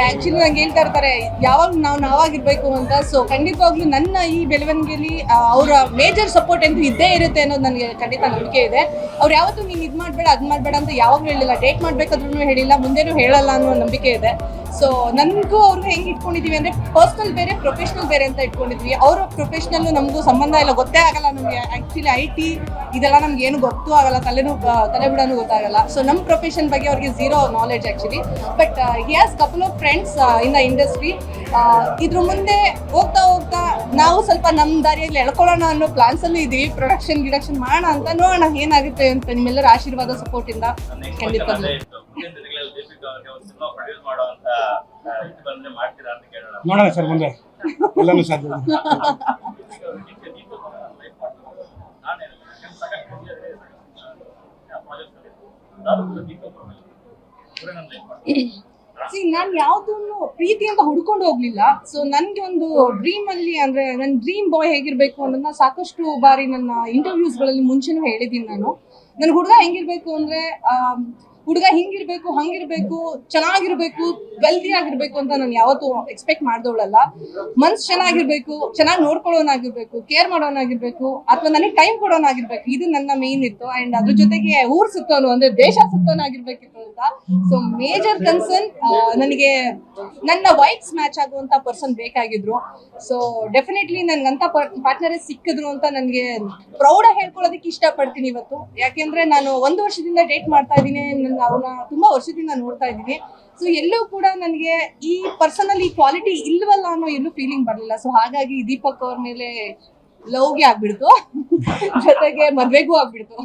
ಅವ್ರು ಆಕ್ಚುಲಿ ನಂಗೆ ಹೇಳ್ತಾ ಇರ್ತಾರೆ ಯಾವಾಗ ನಾವು ನಾವಾಗಿರ್ಬೇಕು ಅಂತ. ಸೊ ಖಂಡಿತವಾಗ್ಲೂ ನನ್ನ ಈ ಬೆಳವಣಿಗೆಯಲ್ಲಿ ಅವರ ಮೇಜರ್ ಸಪೋರ್ಟ್ ಅಂತೂ ಇದ್ದೇ ಇರುತ್ತೆ ಅನ್ನೋದು ನನಗೆ ಖಂಡಿತ ನಂಬಿಕೆ ಇದೆ. ಅವ್ರು ಯಾವತ್ತೂ ನೀನು ಇದು ಮಾಡಬೇಡ ಅದು ಮಾಡಬೇಡ ಅಂತ ಯಾವಾಗಲೂ ಹೇಳಿಲ್ಲ. ಡೇಟ್ ಮಾಡಬೇಕಾದ್ರೂ ಹೇಳಿಲ್ಲ, ಮುಂದೆನೂ ಹೇಳಲ್ಲ ಅನ್ನೋ ನಂಬಿಕೆ ಇದೆ. ಸೊ ನನಗೂ ಅವ್ರಿಗೂ ಹೆಂಗೆ ಇಟ್ಕೊಂಡಿದೀವಿ ಅಂದ್ರೆ ಪರ್ಸ್ನಲ್ ಬೇರೆ ಪ್ರೊಫೆಷ್ನಲ್ ಬೇರೆ ಅಂತ ಇಟ್ಕೊಂಡಿದ್ವಿ. ಅವರ ಪ್ರೊಫೆಷನಲ್ ನಮಗೂ ಸಂಬಂಧ ಇಲ್ಲ ಗೊತ್ತೇ ಆಗಲ್ಲ ನಮಗೆ. ಆ್ಯಕ್ಚುಲಿ ಐ ಟಿ ಇದೆಲ್ಲ ನಮ್ಗೆ ಏನು ಗೊತ್ತೂ ಆಗಲ್ಲ ತಲೆನೂ ತಲೆ ಬಿಡೋನು ಗೊತ್ತಾಗಲ್ಲ. ಸೊ ನಮ್ಮ ಪ್ರೊಫೆಷನ್ ಬಗ್ಗೆ ಅವ್ರಿಗೆ zero knowledge actually but he has couple of friends in the industry ಇದ್ರ ಮುಂದೆ ಹೋಗ್ತಾ ಹೋಗ್ತಾ ನಾವು ಸ್ವಲ್ಪ ನಮ್ಮ ದಾರಿಯಲ್ಲಿ ಎಳ್ಕೊಳ್ಳೋಣ ಅನ್ನೋ ಪ್ಲಾನ್ಸಲ್ಲೂ ಇದ್ದೀವಿ ಪ್ರೊಡಕ್ಷನ್ ಗಿಡಕ್ಷನ್ ಮಾಡೋಣ ಅಂತ ನೋಡೋಣ ಏನಾಗುತ್ತೆ ಅಂತ ನಿಮ್ಮೆಲ್ಲರ ಆಶೀರ್ವಾದ ಸಪೋರ್ಟ್ ಇಂದ. ನೋಡೋಣ ಸರ್ ಮುಂದೆ. ಎಲ್ಲನೂ ಸಾಧ್ಯ. ನಾನೇನು ನಾನು ನನ್ನ ನಾನು ಯಾವ್ದನ್ನು ಪ್ರೀತಿ ಅಂತ ಹುಡ್ಕೊಂಡು ಹೋಗ್ಲಿಲ್ಲ. ಸೊ ನನ್ಗೆ ಒಂದು ಡ್ರೀಮ್ ಅಲ್ಲಿ ಅಂದ್ರೆ ನನ್ನ ಡ್ರೀಮ್ ಬಾಯ್ ಹೇಗಿರ್ಬೇಕು ಅನ್ನೋದನ್ನ ಸಾಕಷ್ಟು ಬಾರಿ ನನ್ನ ಇಂಟರ್ವ್ಯೂಸ್ಗಳಲ್ಲಿ ಮುಂಚೆನೂ ಹೇಳಿದ್ದೀನಿ ನಾನು. ನನ್ ಹುಡುಗ ಹೆಂಗಿರ್ಬೇಕು ಅಂದ್ರೆ ಹುಡುಗ ಹಿಂಗಿರ್ಬೇಕು, ಹಂಗಿರ್ಬೇಕು, ಚೆನ್ನಾಗಿರ್ಬೇಕು ವೆಲ್ದಿ ಆಗಿರ್ಬೇಕು ಅಂತ ನಾನು ಯಾವತ್ತೂ ಎಕ್ಸ್ಪೆಕ್ಟ್ ಮಾಡ್ದವಳಲ್ಲ. ಮನ್ಸ್ ಚೆನ್ನಾಗಿರ್ಬೇಕು, ಚೆನ್ನಾಗಿ ನೋಡ್ಕೊಳ್ಳೋನಾಗಿರ್ಬೇಕು ಕೇರ್ ಮಾಡೋನಾಗಿರ್ಬೇಕು, ಅಥವಾ ನನಗೆ ಟೈಮ್ ಕೊಡೋನಾಗಿರ್ಬೇಕು. ಇದು ನನ್ನ ಮೇನ್ ಇತ್ತು. ಅಂಡ್ ಅದ್ರ ಜೊತೆಗೆ ಊರ್ ಸುತ್ತೋನು ಅಂದ್ರೆ ದೇಶ ಸುತ್ತೋನಾಗಿರ್ಬೇಕಿತ್ತು. ಅಂತ. ಸೊ ಮೇಜರ್ ಕನ್ಸರ್ನ್ ನನಗೆ ನನ್ನ ವೈಫ್ಸ್ ಮ್ಯಾಚ್ ಆಗುವಂತ ಪರ್ಸನ್ ಬೇಕಾಗಿದ್ರು. ಸೊ ಡೆಫಿನೆಟ್ಲಿ ನನ್ಗಂತ ಪಾರ್ಟ್ನರೇ ಸಿಕ್ಕಿದ್ರು ಅಂತ ನನಗೆ ಪ್ರೌಢ ಹೇಳ್ಕೊಳ್ಳೋದಕ್ಕೆ ಇಷ್ಟಪಡ್ತೀನಿ ಇವತ್ತು. ಯಾಕೆಂದ್ರೆ ನಾನು ಒಂದು ವರ್ಷದಿಂದ ಡೇಟ್ ಮಾಡ್ತಾ ಇದ್ದೀನಿ. ನನ್ನ ಅವನ ತುಂಬಾ ವರ್ಷದಿಂದ ನೋಡ್ತಾ ಇದ್ದೀನಿ. ಸೊ ಎಲ್ಲೂ ಕೂಡ ನನಗೆ ಈ ಪರ್ಸನಲ್ ಈ ಕ್ವಾಲಿಟಿ ಇಲ್ವಲ್ಲ ಅನ್ನೋ ಎಲ್ಲೂ ಫೀಲಿಂಗ್ ಬರಲಿಲ್ಲ. ಸೊ ಹಾಗಾಗಿ ದೀಪಕ್ ಅವ್ರ ಮೇಲೆ ಲವ್ಗೆ ಆಗ್ಬಿಡ್ತು. ಜೊತೆಗೆ ಮದ್ವೆಗೂ ಆಗ್ಬಿಡ್ತು.